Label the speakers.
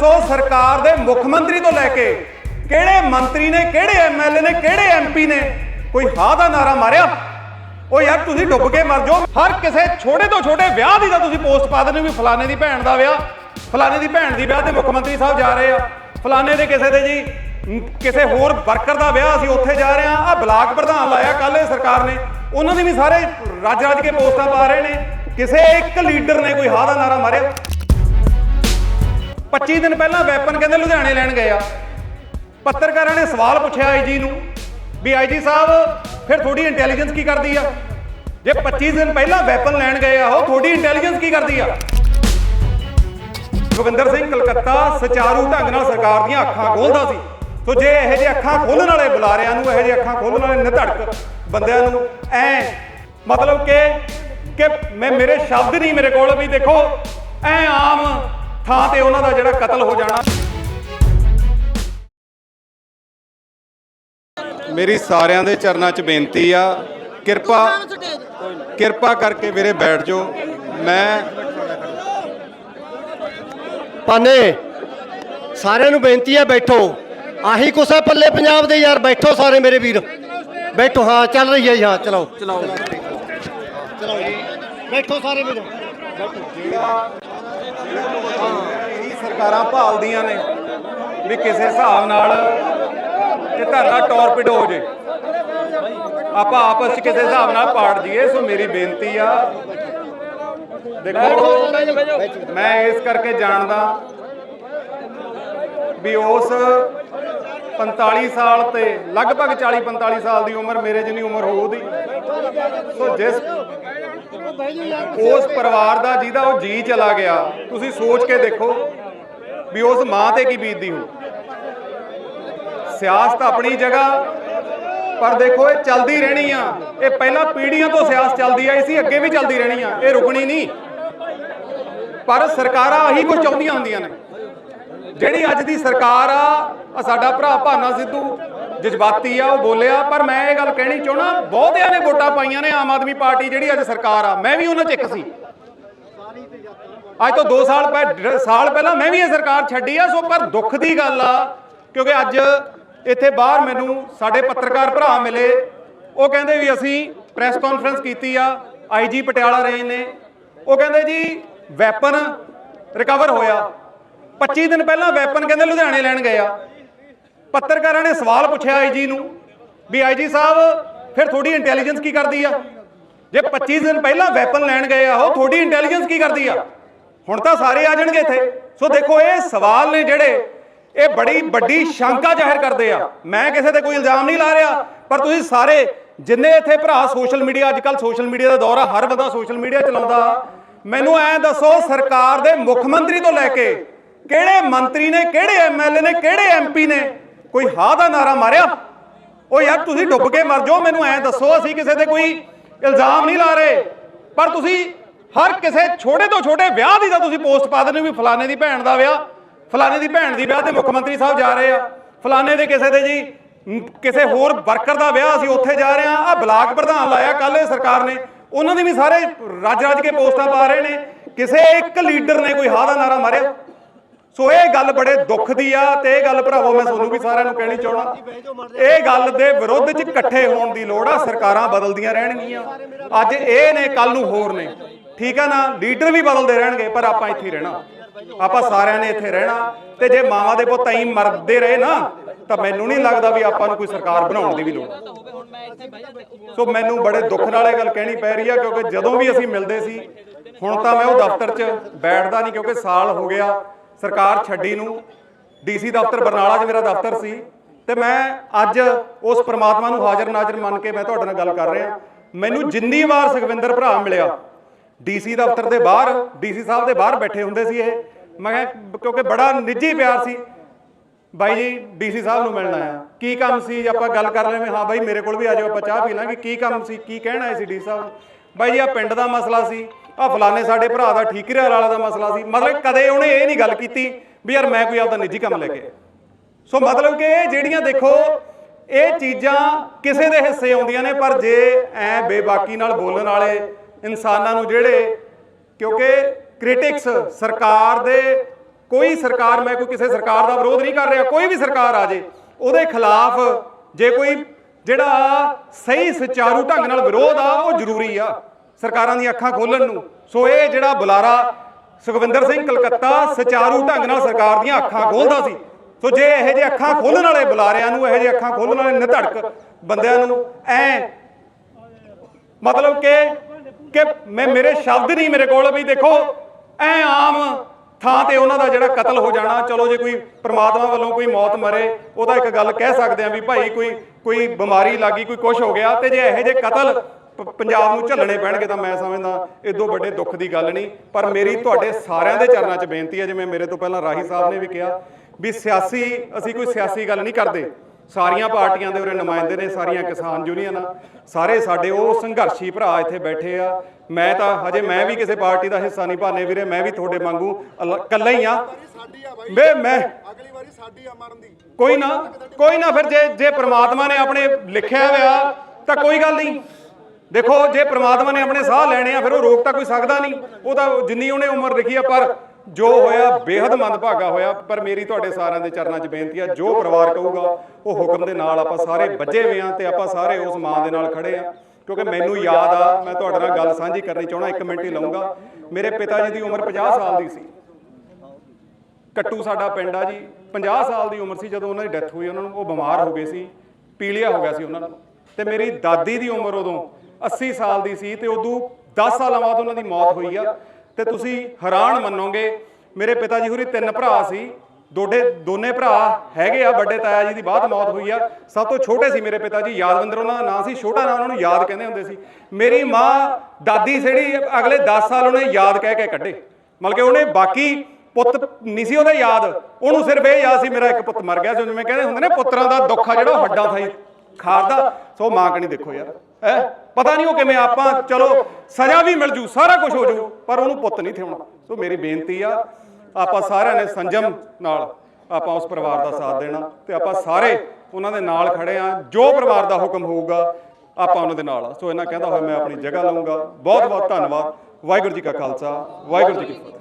Speaker 1: ਦੱਸੋ ਸਰਕਾਰ ਦੇ ਮੁੱਖ ਮੰਤਰੀ ਤੋਂ ਲੈ ਕੇ ਕਿਹੜੇ ਮੰਤਰੀ ਨੇ, ਕਿਹੜੇ ਐਮਐਲਏ ਨੇ, ਕਿਹੜੇ ਐਮਪੀ ਨੇ, ਕੋਈ ਹਾਂ ਦਾ ਨਾਰਾ ਮਾਰਿਆ? ਉਹ ਯਾਰ ਤੁਸੀਂ ਡੁੱਬ ਕੇ ਮਰ ਜਾਓ। ਹਰ ਕਿਸੇ ਛੋਟੇ ਤੋਂ ਛੋਟੇ ਵਿਆਹ ਦੀ ਤਾਂ ਤੁਸੀਂ ਪੋਸਟ ਪਾ ਦਿੰਦੇ ਹੋ ਵੀ ਫਲਾਣੇ ਦੀ ਭੈਣ ਦਾ ਵਿਆਹ, ਫਲਾਣੇ ਦੀ ਭੈਣ ਦੀ ਵਿਆਹ ਤੇ ਮੁੱਖ ਮੰਤਰੀ ਸਾਹਿਬ ਜਾ ਰਹੇ ਆ। ਫਲਾਣੇ ਦੇ ਕਿਸੇ ਦੇ ਜੀ ਕਿਸੇ ਹੋਰ ਵਰਕਰ ਦਾ ਵਿਆਹ ਅਸੀਂ ਉੱਥੇ ਜਾ ਰਹੇ ਆ। ਆ ਬਲਾਕ ਪ੍ਰਧਾਨ ਲਾਇਆ ਕੱਲ ਇਹ ਸਰਕਾਰ ਨੇ। ਉਹਨਾਂ ਦੀ ਵੀ ਸਾਰੇ ਰੱਜ ਰੱਜ ਕੇ ਪੋਸਟਾਂ ਪਾ ਰਹੇ ਨੇ। ਕਿਸੇ ਇੱਕ ਲੀਡਰ ਨੇ ਕੋਈ ਹਾਂ ਦਾ ਨਾਰਾ ਮਾਰਿਆ? 25 ਦਿਨ ਪਹਿਲਾਂ ਵੈਪਨ ਕਹਿੰਦੇ ਲੁਧਿਆਣੇ ਲੈਣ ਗਏ ਆ। ਪੱਤਰਕਾਰਾਂ ਨੇ ਸਵਾਲ ਪੁੱਛਿਆ ਆਈਜੀ ਨੂੰ ਵੀ ਆਈਜੀ ਸਾਹਿਬ, ਫਿਰ ਤੁਹਾਡੀ ਇੰਟੈਲੀਜੈਂਸ ਕੀ ਕਰਦੀ ਆ? ਜੇ 25 ਦਿਨ ਪਹਿਲਾਂ ਵੈਪਨ ਲੈਣ ਗਏ ਆ, ਉਹ ਤੁਹਾਡੀ ਇੰਟੈਲੀਜੈਂਸ ਕੀ ਕਰਦੀ ਆ? ਗੋਬਿੰਦਰ ਸਿੰਘ ਕਲਕੱਤਾ ਸੁਚਾਰੂ ਢੰਗ ਨਾਲ ਸਰਕਾਰ ਦੀਆਂ ਅੱਖਾਂ ਖੋਲਦਾ ਸੀ। ਸੋ ਜੇ ਇਹੋ ਜਿਹੇ ਅੱਖਾਂ ਖੋਲਣ ਵਾਲੇ ਬੁਲਾਰਿਆਂ ਨੂੰ, ਇਹੋ ਜਿਹੇ ਅੱਖਾਂ ਖੋਲਣ ਵਾਲੇ ਨਿਧੜਕ ਬੰਦਿਆਂ ਨੂੰ, ਐ ਮਤਲਬ ਕਿ ਕਿ ਮੈਂ ਮੇਰੇ ਸ਼ਬਦ ਨਹੀਂ ਮੇਰੇ ਕੋਲ ਵੀ ਦੇਖੋ, ਐ ਆਮ ਥਾਂ ਤੇ ਉਹਨਾਂ ਦਾ ਜਿਹੜਾ ਕਤਲ ਹੋ ਜਾਣਾ। ਮੇਰੀ ਸਾਰਿਆਂ ਦੇ ਚਰਨਾਂ 'ਚ ਬੇਨਤੀ ਆ ਕਿਰਪਾ ਕਿਰਪਾ ਕਰਕੇ ਵੀਰੇ ਬੈਠ ਜਾਓ। ਮੈਂ
Speaker 2: ਪਾਨੇ ਸਾਰਿਆਂ ਨੂੰ ਬੇਨਤੀ ਹੈ ਬੈਠੋ। ਆਹੀ ਕੁਛ ਪੱਲੇ ਪੰਜਾਬ ਦੇ ਯਾਰ ਬੈਠੋ ਸਾਰੇ ਮੇਰੇ ਵੀਰ। ਬੈਠੋ ਹਾਂ ਚੱਲ ਰਹੀ ਹੈ ਜੀ, ਹਾਂ ਚਲਾਓ। ਚਲਾਓ। ਬੈਠੋ ਸਾਰੇ ਵੀਰ
Speaker 1: ਇਹੀ ਸਰਕਾਰਾਂ ਭਾਲਦੀਆਂ ਨੇ ਵੀ ਕਿਸੇ ਹਿਸਾਬ ਨਾਲ ਇਹ ਧਰਨਾ ਟੌਰਪੀਡੋ ਹੋ ਜੇ। ਆਪਾਂ ਆਪਸ ਚ ਕਿਸੇ ਹਿਸਾਬ ਨਾਲ ਪਾੜ ਜੀਏ ਸੋ ਮੇਰੀ ਬੇਨਤੀ ਆ। ਦੇਖੋ, ਮੈਂ ਇਸ ਕਰਕੇ ਜਾਣਦਾ ਵੀ ਉਸ 45 ਸਾਲ ਤੇ, ਲਗਭਗ 40 45 ਸਾਲ ਦੀ ਉਮਰ ਮੇਰੇ ਜਿੰਨੀ ਉਮਰ ਹੋ ਸੋ ਜਿਸ ਉਸ ਪਰਿਵਾਰ ਦਾ ਜਿਹਦਾ ਉਹ ਜੀ ਚਲਾ ਗਿਆ, ਤੁਸੀਂ ਸੋਚ ਕੇ ਦੇਖੋ ਵੀ ਉਸ ਮਾਂ ਤੇ ਕੀ ਬੀਤਦੀ ਹੋ ਸਿਆਸਤ ਆਪਣੀ ਜਗ੍ਹਾ, ਪਰ ਦੇਖੋ ਇਹ ਚੱਲਦੀ ਰਹਿਣੀ ਆ। ਇਹ ਪਹਿਲਾਂ ਪੀੜ੍ਹੀਆਂ ਤੋਂ ਸਿਆਸਤ ਚੱਲਦੀ ਆਈ ਸੀ, ਅੱਗੇ ਵੀ ਚੱਲਦੀ ਰਹਿਣੀ ਆ, ਇਹ ਰੁਕਣੀ ਨਹੀਂ। ਪਰ ਸਰਕਾਰਾਂ ਆਹੀ ਕੁਝ ਚਾਹੁੰਦੀਆਂ ਹੁੰਦੀਆਂ ਨੇ। ਜਿਹੜੀ ਅੱਜ ਦੀ ਸਰਕਾਰ ਆ ਆ ਸਾਡਾ ਭਰਾ ਭਾਨਾ ਸਿੱਧੂ ਜਜ਼ਬਾਤੀ ਆ, ਉਹ ਬੋਲਿਆ, ਪਰ ਮੈਂ ਇਹ ਗੱਲ ਕਹਿਣੀ ਚਾਹਣਾ ਬਹੁਤਿਆਂ ਨੇ ਵੋਟਾਂ ਪਾਈਆਂ ਨੇ ਆਮ ਆਦਮੀ ਪਾਰਟੀ ਜਿਹੜੀ ਅੱਜ ਸਰਕਾਰ ਆ। ਮੈਂ ਵੀ ਉਹਨਾਂ 'ਚ ਇੱਕ ਸੀ। ਅੱਜ ਤੋਂ 2 ਸਾਲ ਪਹਿ ਸਾਲ ਪਹਿਲਾਂ ਮੈਂ ਵੀ ਇਹ ਸਰਕਾਰ ਛੱਡੀ ਆ, ਸੋ ਪਰ ਦੁੱਖ ਦੀ ਗੱਲ ਆ, ਕਿਉਂਕਿ ਅੱਜ ਇੱਥੇ ਬਾਹਰ ਮੈਨੂੰ ਸਾਡੇ ਪੱਤਰਕਾਰ ਭਰਾ ਮਿਲੇ। ਉਹ ਕਹਿੰਦੇ ਵੀ ਅਸੀਂ ਪ੍ਰੈਸ ਕਾਨਫਰੰਸ ਕੀਤੀ ਆ ਆਈਜੀ ਪਟਿਆਲਾ ਰੇਂਜ ਨੇ। ਉਹ ਕਹਿੰਦੇ ਜੀ, ਵੈਪਨ ਰਿਕਵਰ ਹੋਇਆ। 25 ਦਿਨ ਪਹਿਲਾਂ ਵੈਪਨ ਕਹਿੰਦੇ ਲੁਧਿਆਣੇ ਲੈਣ ਗਏ ਆ। ਪੱਤਰਕਾਰਾਂ ਨੇ ਸਵਾਲ ਪੁੱਛਿਆ ਆਈਜੀ ਨੂੰ ਵੀ ਆਈਜੀ ਸਾਹਿਬ, ਫਿਰ ਤੁਹਾਡੀ ਇੰਟੈਲੀਜੈਂਸ ਕੀ ਕਰਦੀ ਆ? ਜੇ 25 ਦਿਨ ਪਹਿਲਾਂ ਵੈਪਨ ਲੈਣ ਗਏ ਆ, ਉਹ ਤੁਹਾਡੀ ਇੰਟੈਲੀਜੈਂਸ ਕੀ ਕਰਦੀ ਆ? ਹੁਣ ਤਾਂ ਸਾਰੇ ਆ ਜਾਣਗੇ ਇੱਥੇ। ਸੋ ਦੇਖੋ, ਇਹ ਸਵਾਲ ਨੇ ਜਿਹੜੇ, ਇਹ ਬੜੀ ਵੱਡੀ ਸ਼ੰਕਾ ਜ਼ਾਹਿਰ ਕਰਦੇ ਆ। ਮੈਂ ਕਿਸੇ ਤੇ ਕੋਈ ਇਲਜ਼ਾਮ ਨਹੀਂ ਲਾ ਰਿਹਾ, ਪਰ ਤੁਸੀਂ ਸਾਰੇ ਜਿੰਨੇ ਇੱਥੇ ਭਰਾ ਸੋਸ਼ਲ ਮੀਡੀਆ ਅੱਜ ਕੱਲ ਸੋਸ਼ਲ ਮੀਡੀਆ ਦਾ ਦੌਰ ਆ, ਹਰ ਬੰਦਾ ਸੋਸ਼ਲ ਮੀਡੀਆ ਚਲਾਉਂਦਾ। ਮੈਨੂੰ ਐ ਦੱਸੋ, ਸਰਕਾਰ ਦੇ ਮੁੱਖ ਮੰਤਰੀ ਤੋਂ ਲੈ ਕੇ ਕਿਹੜੇ ਮੰਤਰੀ ਨੇ, ਕਿਹੜੇ ਐਮਐਲਏ ਨੇ, ਕਿਹੜੇ ਐਮਪੀ ਨੇ ਕੋਈ ਹਾਂ ਦਾ ਨਾਰਾ ਮਾਰਿਆ? ਉਹ ਯਾਰ, ਤੁਸੀਂ ਡੁੱਬ ਕੇ ਮਰ ਜਾਓ, ਮੈਨੂੰ ਐ ਦੱਸੋ, ਅਸੀਂ ਕਿਸੇ ਤੇ ਕੋਈ ਇਲਜ਼ਾਮ ਨਹੀਂ ਲਾ ਰਹੇ। ਪਰ ਤੁਸੀਂ ਹਰ ਕਿਸੇ ਛੋਟੇ ਤੋਂ ਛੋਟੇ ਵਿਆਹ ਦੀ ਤਾਂ ਤੁਸੀਂ ਪੋਸਟ ਪਾ ਦਿੰਦੇ ਹੋ ਵੀ ਫਲਾਣੇ ਦੀ ਭੈਣ ਦਾ ਵਿਆਹ, ਫਲਾਣੇ ਦੀ ਭੈਣ ਦੀ ਵਿਆਹ ਤੇ ਮੁੱਖ ਮੰਤਰੀ ਸਾਹਿਬ ਜਾ ਰਹੇ ਆ। ਫਲਾਣੇ ਦੇ ਕਿਸੇ ਦੇ ਜੀ ਕਿਸੇ ਹੋਰ ਵਰਕਰ ਦਾ ਵਿਆਹ ਅਸੀਂ ਉੱਥੇ ਜਾ ਰਹੇ ਆ। ਆ ਬਲਾਕ ਪ੍ਰਧਾਨ ਲਾਇਆ ਕੱਲ ਸਰਕਾਰ ਨੇ। ਉਹਨਾਂ ਦੀ ਵੀ ਸਾਰੇ ਰੱਜ ਰੱਜ ਕੇ ਪੋਸਟਾਂ ਪਾ ਰਹੇ ਨੇ। ਕਿਸੇ ਇੱਕ ਲੀਡਰ ਨੇ ਕੋਈ ਹਾਂ ਦਾ ਨਾਰਾ ਮਾਰਿਆ? ਸੋ ਇਹ ਗੱਲ ਬੜੇ ਦੁੱਖ ਦੀ ਆ ਤੇ ਇਹ ਗੱਲ ਭਰਾਵੋ, ਮੈਂ ਤੁਹਾਨੂੰ ਵੀ ਸਾਰਿਆਂ ਨੂੰ ਕਹਿਣੀ ਚਾਹਣਾ ਇਹ ਗੱਲ ਦੇ ਵਿਰੁੱਧ ਚ ਇਕੱਠੇ ਹੋਣ ਦੀ ਲੋੜ ਆ, ਸਰਕਾਰਾਂ ਬਦਲਦੀਆਂ ਰਹਿਣਗੀਆਂ। ਅੱਜ ਇਹ ਨੇ ਕੱਲ ਨੂੰ ਹੋਰ ਨੇ। ਠੀਕ ਆ ਨਾ? ਲੀਡਰ ਵੀ ਬਦਲਦੇ ਰਹਿਣਗੇ, ਪਰ ਆਪਾਂ ਇੱਥੇ ਹੀ ਰਹਿਣਾ। ਆਪਾਂ ਸਾਰਿਆਂ ਨੇ ਇੱਥੇ ਰਹਿਣਾ। ਤੇ ਜੇ ਮਾਵਾਂ ਦੇ ਪੁੱਤ ਐਂ ਮਰਦੇ ਰਹੇ ਨਾ, ਤਾਂ ਮੈਨੂੰ ਨਹੀਂ ਲੱਗਦਾ ਵੀ ਆਪਾਂ ਨੂੰ ਕੋਈ ਸਰਕਾਰ ਬਣਾਉਣ ਦੀ ਵੀ ਲੋੜ। ਸੋ ਮੈਨੂੰ ਬੜੇ ਦੁੱਖ ਨਾਲ ਇਹ ਗੱਲ ਕਹਿਣੀ ਪੈ ਰਹੀ ਆ, ਕਿਉਂਕਿ ਜਦੋਂ ਵੀ ਅਸੀਂ ਮਿਲਦੇ ਸੀ, ਹੁਣ ਤਾਂ ਮੈਂ ਉਹ ਦਫ਼ਤਰ 'ਚ ਬੈਠਦਾ ਨਹੀਂ, ਕਿਉਂਕਿ ਸਾਲ ਹੋ ਗਿਆ। ਸਰਕਾਰ ਛੱਡੀ ਨੂੰ ਡੀਸੀ ਦਫ਼ਤਰ ਬਰਨਾਲਾ 'ਚ ਮੇਰਾ ਦਫ਼ਤਰ ਸੀ। ਤੇ ਮੈਂ ਅੱਜ ਉਸ ਪ੍ਰਮਾਤਮਾ ਨੂੰ ਹਾਜ਼ਰ ਨਾਜ਼ਰ ਮੰਨ ਕੇ ਮੈਂ ਤੁਹਾਡੇ ਨਾਲ ਗੱਲ ਕਰ ਰਿਹਾ। ਮੈਨੂੰ ਜਿੰਨੀ ਵਾਰ ਸੁਖਵਿੰਦਰ ਭਰਾ ਮਿਲਿਆ ਡੀਸੀ ਦਫ਼ਤਰ ਦੇ ਬਾਹਰ ਡੀਸੀ ਸਾਹਿਬ ਦੇ ਬਾਹਰ ਬੈਠੇ ਹੁੰਦੇ ਸੀ ਇਹ। ਮੈਂ ਕਿਹਾ ਕਿਉਂਕਿ ਬੜਾ ਨਿੱਜੀ ਪਿਆਰ ਸੀ। ਬਾਈ ਜੀ ਡੀਸੀ ਸਾਹਿਬ ਨੂੰ ਮਿਲਣਾ ਆ ਕੀ ਕੰਮ ਸੀ? ਆਪਾਂ ਗੱਲ ਕਰ ਲੈਵੇਂ ਹਾਂ ਬਾਈ ਮੇਰੇ ਕੋਲ ਵੀ ਆ ਜਾਓ ਆਪਾਂ ਚਾਹ ਪੀ ਲਾਂਗੇ। ਕੀ ਕੰਮ ਸੀ? ਕੀ ਕਹਿਣਾ ਹੈ ਸੀ ਡੀ ਸਾਹਿਬ? ਬਾਈ ਜੀ ਆ ਪਿੰਡ ਦਾ ਮਸਲਾ ਸੀ। ਆ ਫਲਾਣੇ ਸਾਡੇ ਭਰਾ ਦਾ ਠੀਕਰੇ ਵਾਲਾ ਦਾ ਮਸਲਾ ਸੀ। ਮਤਲਬ ਕਦੇ ਉਹਨੇ ਇਹ ਨਹੀਂ ਗੱਲ ਕੀਤੀ ਵੀ ਯਾਰ ਮੈਂ ਕੋਈ ਆਪਦਾ ਨਿੱਜੀ ਕੰਮ ਲੈ ਕੇ। ਸੋ ਮਤਲਬ ਕਿ ਇਹ ਜਿਹੜੀਆਂ ਦੇਖੋ, ਇਹ ਚੀਜ਼ਾਂ ਕਿਸੇ ਦੇ ਹਿੱਸੇ ਆਉਂਦੀਆਂ ਨੇ, ਪਰ ਜੇ ਐ ਬੇਬਾਕੀ ਨਾਲ ਬੋਲਣ ਵਾਲੇ ਇਨਸਾਨਾਂ ਨੂੰ ਜਿਹੜੇ, ਕਿਉਂਕਿ ਕ੍ਰਿਟਿਕਸ ਸਰਕਾਰ ਦੇ, ਕੋਈ ਸਰਕਾਰ, ਮੈਂ ਕੋਈ ਕਿਸੇ ਸਰਕਾਰ ਦਾ ਵਿਰੋਧ ਨਹੀਂ ਕਰ ਰਿਹਾ, ਕੋਈ ਵੀ ਸਰਕਾਰ ਆ ਜੇ, ਉਹਦੇ ਖਿਲਾਫ ਜੇ ਕੋਈ ਜਿਹੜਾ ਸਹੀ ਸੁਚਾਰੂ ਢੰਗ ਨਾਲ ਵਿਰੋਧ ਆ, ਉਹ ਜ਼ਰੂਰੀ ਆ। ਸਰਕਾਰਾਂ ਦੀਆਂ ਅੱਖਾਂ ਖੋਲਣ ਨੂੰ। ਸੋ ਇਹ ਜਿਹੜਾ ਬੁਲਾਰਾ ਸੁਖਵਿੰਦਰ ਸਿੰਘ ਕਲਕੱਤਾ ਸੁਚਾਰੂ ਢੰਗ ਨਾਲ ਸਰਕਾਰ ਦੀਆਂ ਅੱਖਾਂ ਖੋਲਦਾ ਸੀ। ਸੋ ਜੇ ਇਹੋ ਜਿਹੇ ਅੱਖਾਂ ਖੋਲਣ ਵਾਲੇ ਬੁਲਾਰਿਆਂ ਨੂੰ, ਇਹੋ ਜਿਹੇ ਅੱਖਾਂ ਖੋਲਣ ਵਾਲੇ ਨਿਧੜਕ ਬੰਦਿਆਂ ਨੂੰ, ਐ ਮਤਲਬ ਕਿ ਕਿ ਮੈਂ ਮੇਰੇ ਸ਼ਬਦ ਨਹੀਂ ਮੇਰੇ ਕੋਲ ਵੀ ਦੇਖੋ, ਐ ਆਮ ਥਾਂ ਤੇ ਉਹਨਾਂ ਦਾ ਜਿਹੜਾ ਕਤਲ ਹੋ ਜਾਣਾ, ਚਲੋ ਜੇ ਕੋਈ ਪ੍ਰਮਾਤਮਾ ਵੱਲੋਂ ਕੋਈ ਮੌਤ ਮਰੇ, ਉਹਦਾ ਇੱਕ ਗੱਲ ਕਹਿ ਸਕਦੇ ਆ ਵੀ ਭਾਈ ਕੋਈ ਕੋਈ ਬਿਮਾਰੀ ਲੱਗੀ, ਕੋਈ ਕੁਝ ਹੋ ਗਿਆ, ਤੇ ਜੇ ਇਹੋ ਜਿਹੇ ਕਤਲ ਪ- ਪੰਜਾਬ ਨੂੰ ਝੱਲਣੇ ਪੈਣਗੇ ਤਾਂ ਮੈਂ ਸਮਝਦਾ ਇਦੋਂ ਵੱਡੇ ਦੁੱਖ ਦੀ ਗੱਲ ਨਹੀਂ, ਪਰ ਮੇਰੀ ਤੁਹਾਡੇ ਸਾਰਿਆਂ ਦੇ ਚਰਨਾਂ 'ਚ ਬੇਨਤੀ ਹੈ, ਜਿਵੇਂ ਮੇਰੇ ਤੋਂ ਪਹਿਲਾਂ ਰਾਹੀ ਸਾਹਿਬ ਨੇ ਵੀ ਕਿਹਾ, ਵੀ ਸਿਆਸੀ, ਅਸੀਂ ਕੋਈ ਸਿਆਸੀ ਗੱਲ ਨਹੀਂ ਕਰਦੇ। ਸਾਰੀਆਂ ਪਾਰਟੀਆਂ ਦੇ ਉਰੇ ਨੁਮਾਇੰਦੇ ਨੇ, ਸਾਰੀਆਂ ਕਿਸਾਨ ਯੂਨੀਅਨਾਂ ਸਾਰੇ ਸਾਡੇ ਉਹ ਸੰਘਰਸ਼ੀ ਭਰਾ ਇੱਥੇ ਬੈਠੇ ਆ। ਮੈਂ ਤਾਂ ਹਜੇ ਮੈਂ ਵੀ ਕਿਸੇ ਪਾਰਟੀ ਦਾ ਹਿੱਸਾ ਨਹੀਂ ਭਾਨੇ ਵੀਰੇ, ਮੈਂ ਵੀ ਤੁਹਾਡੇ ਵਾਂਗੂ ਅਲ- ਇਕੱਲਾ ਹੀ ਆ।
Speaker 3: ਸਾਡੀ ਆ ਬਾਈ
Speaker 1: ਵੇ, ਮੈਂ
Speaker 3: ਅਗਲੀ ਵਾਰੀ ਸਾਡੀ ਆ ਮਰਨ ਦੀ
Speaker 1: ਕੋਈ ਨਾ ਕੋਈ ਨਾ ਫਿਰ ਜੇ ਜੇ ਪ੍ਰਮਾਤਮਾ ਨੇ ਆਪਣੇ ਲਿਖਿਆ ਹੋਇਆ ਤਾਂ ਕੋਈ ਗੱਲ ਨਹੀਂ। ਦੇਖੋ, ਜੇ ਪ੍ਰਮਾਤਮਾ ਨੇ ਆਪਣੇ ਸਾਹ ਲੈਣੇ ਆ, ਫਿਰ ਉਹ ਰੋਕ ਤਾਂ ਕੋਈ ਸਕਦਾ ਨਹੀਂ। ਉਹ ਤਾਂ ਜਿੰਨੀ ਉਹਨੇ ਉਮਰ ਲਿਖੀ ਆ, ਪਰ ਜੋ ਹੋਇਆ ਬੇहद ਮੰਦਭਾਗਾ ਹੋਇਆ। ਪਰ ਮੇਰੀ ਤੁਹਾਡੇ ਸਾਰਿਆਂ ਦੇ ਚਰਨਾਂ 'ਚ ਬੇਨਤੀ ਆ, ਜੋ ਪਰਿਵਾਰ ਕਹੂਗਾ, ਉਹ ਹੁਕਮ ਦੇ ਨਾਲ ਆਪਾਂ ਸਾਰੇ ਵੱਜੇ ਹੋਏ ਆ ਤੇ ਆਪਾਂ ਸਾਰੇ ਉਸ ਮਾਂ ਦੇ ਨਾਲ ਖੜੇ ਆ। ਕਿਉਂਕਿ ਮੈਨੂੰ ਯਾਦ ਆ, ਮੈਂ ਤੁਹਾਡੇ ਨਾਲ ਗੱਲ ਸਾਂਝੀ ਕਰਨੀ ਚਾਹਣਾ ਇੱਕ ਮਿੰਟ ਹੀ ਲਵਾਂਗਾ ਮੇਰੇ ਪਿਤਾ ਜੀ ਦੀ ਉਮਰ 50 ਸਾਲ ਦੀ ਸੀ। ਕੱਟੂ ਸਾਡਾ ਪਿੰਡ ਆ ਜੀ। 50 ਸਾਲ ਦੀ ਉਮਰ ਸੀ ਜਦੋਂ ਉਹਨਾਂ ਦੀ ਡੈਥ ਹੋਈ, ਉਹਨਾਂ ਨੂੰ ਉਹ ਬਿਮਾਰ ਹੋ ਗਏ ਸੀ, ਪੀਲੀਆ ਹੋ ਗਿਆ ਸੀ ਉਹਨਾਂ ਨੂੰ। ਤੇ ਮੇਰੀ ਦਾਦੀ ਦੀ ਉਮਰ ਉਦੋਂ 80 ਸਾਲ ਦੀ ਸੀ ਤੇ ਉਦੋਂ 10 ਸਾਲਾਂ ਬਾਅਦ ਉਹਨਾਂ ਦੀ ਮੌਤ ਹੋਈ ਆ। ਤੇ ਤੁਸੀਂ ਹੈਰਾਨ ਮੰਨੋਗੇ, ਮੇਰੇ ਪਿਤਾ ਜੀ ਹੋਰੀ ਤਿੰਨ ਭਰਾ ਸੀ। ਦੋਡੇ, ਦੋਨੇ ਭਰਾ ਹੈਗੇ ਆ, ਵੱਡੇ ਤਾਇਆ ਜੀ ਦੀ ਬਾਅਦ ਮੌਤ ਹੋਈ ਆ। ਸਭ ਤੋਂ ਛੋਟੇ ਸੀ ਮੇਰੇ ਪਿਤਾ ਜੀ, ਯਾਦਵਿੰਦਰ ਉਹਨਾਂ ਦਾ ਨਾਂ ਸੀ, ਛੋਟਾ ਨਾਂ ਉਹਨਾਂ ਨੂੰ ਯਾਦ ਕਹਿੰਦੇ ਹੁੰਦੇ ਸੀ। ਮੇਰੀ ਮਾਂ ਦਾਦੀ ਜਿਹੜੀ ਅਗਲੇ 10 ਸਾਲ ਉਹਨੇ ਯਾਦ ਕਹਿ ਕੇ ਕੱਢੇ। ਮਤਲਬ ਕਿ ਉਹਨੇ ਬਾਕੀ ਪੁੱਤ ਨਹੀਂ ਸੀ ਉਹਦਾ ਯਾਦ, ਉਹਨੂੰ ਸਿਰਫ ਇਹ ਯਾਦ ਸੀ, ਮੇਰਾ ਇੱਕ ਪੁੱਤ ਮਰ ਗਿਆ ਸੀ। ਜਿਵੇਂ ਕਹਿੰਦੇ ਹੁੰਦੇ ਨੇ, ਪੁੱਤਰਾਂ ਦਾ ਦੁੱਖ ਆ ਜਿਹੜਾ ਉਹ ਹੱਡਾਂ ਥਾਈ ਖਾਰਦਾ। ਸੋ ਮਾਂ ਕਣੀ ਦੇਖੋ ਯਾਰ, ਹੈ? ਪਤਾ ਨਹੀਂ ਉਹ ਕਿਵੇਂ ਆਪਾਂ ਚਲੋ ਸਜ਼ਾ ਵੀ ਮਿਲ ਜੂ ਸਾਰਾ ਕੁਝ ਹੋ ਜੂ ਪਰ ਉਹਨੂੰ ਪੁੱਤ ਨਹੀਂ ਥਿਉਣਾ। ਸੋ ਮੇਰੀ ਬੇਨਤੀ ਆ ਆਪਾਂ ਸਾਰਿਆਂ ਨੇ ਸੰਜਮ ਨਾਲ ਆਪਾਂ ਉਸ ਪਰਿਵਾਰ ਦਾ ਸਾਥ ਦੇਣਾ ਤੇ ਆਪਾਂ ਸਾਰੇ ਉਹਨਾਂ ਦੇ ਨਾਲ ਖੜੇ ਆ ਜੋ ਪਰਿਵਾਰ ਦਾ ਹੁਕਮ ਹੋਊਗਾ ਆਪਾਂ ਉਹਨਾਂ ਦੇ ਨਾਲ ਆ। ਸੋ ਇਹਨਾਂ ਕਹਿੰਦਾ ਹੋਇਆ ਮੈਂ ਆਪਣੀ ਜਗ੍ਹਾ ਲਵਾਂਗਾ ਬਹੁਤ ਬਹੁਤ ਧੰਨਵਾਦ। ਵਾਹਿਗੁਰੂ ਜੀ ਕਾ ਖਾਲਸਾ ਵਾਹਿਗੁਰੂ ਜੀ ਕੀ ਫਤਿਹ।